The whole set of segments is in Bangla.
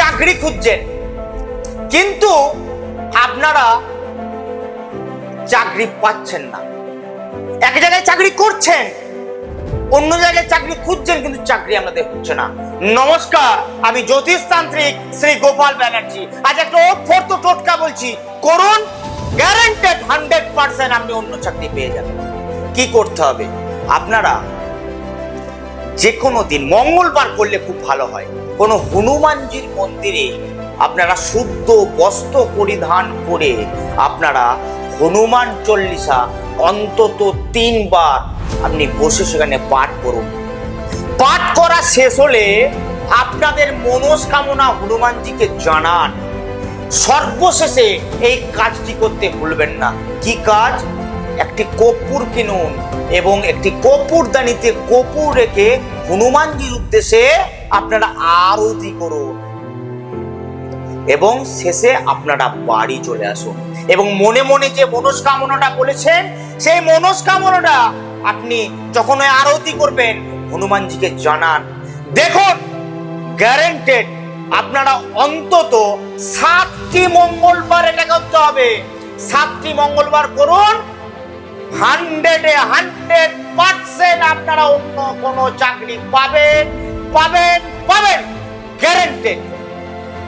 চাকরি খুঁজছেন। কিন্তু আপনারা চাকরি পাচ্ছেন না। এক জায়গায় চাকরি করছেন, অন্য জায়গায় চাকরি খুঁজছেন, কিন্তু চাকরি আমাদের হচ্ছে না। নমস্কার, আমি জ্যোতিষতান্ত্রিক শ্রী গোপাল ব্যানার্জি। আজ একটা অভ্যর্থ টোটকা বলছি, করুন গ্যারান্টেড হান্ড্রেড পার্সেন্ট আপনি অন্য চাকরি পেয়ে যাবেন। কি করতে হবে? আপনারা যে কোনো দিন মঙ্গলবার করলে খুব ভালো হয়। কোনো হনুমানজির মন্দিরে আপনারা শুদ্ধ বস্ত্র পরিধান করে আপনারা হনুমান চল্লিশা অন্তত তিনবার আপনি বসে সেখানে পাঠ করুন। পাঠ করা শেষ হলে আপনাদের মনস্কামনা হনুমানজিকে জানান। সর্বশেষে এই কাজটি করতে ভুলবেন না। কি কাজ? একটি কর্পূর কিনুন এবং একটি কর্পূর দানিতে কর্পূর রেখে হনুমানজির উদ্দেশ্যে আপনারা আরতি করুন। এবং শেষে আপনারা বাড়ি চলে আসুন। এবং মনে মনে যে মনস্কামনাটা বলেছেন সেই মনস্কামনাটা আপনি যখন ওই আরতি করবেন, হনুমানজিকে জানান। দেখুন গ্যারেন্টেড আপনারা অন্তত সাতটি মঙ্গলবার এটা করতে হবে। সাতটি মঙ্গলবার করুন হান্ড্রেডে হান্ড্রেড পার্সেন্ট আপনারা অন্য কোনো চাকরি পাবেন পাবেন পাবেন। গ্যারেন্টেড।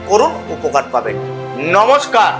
করুন, উপকার পাবেন। নমস্কার।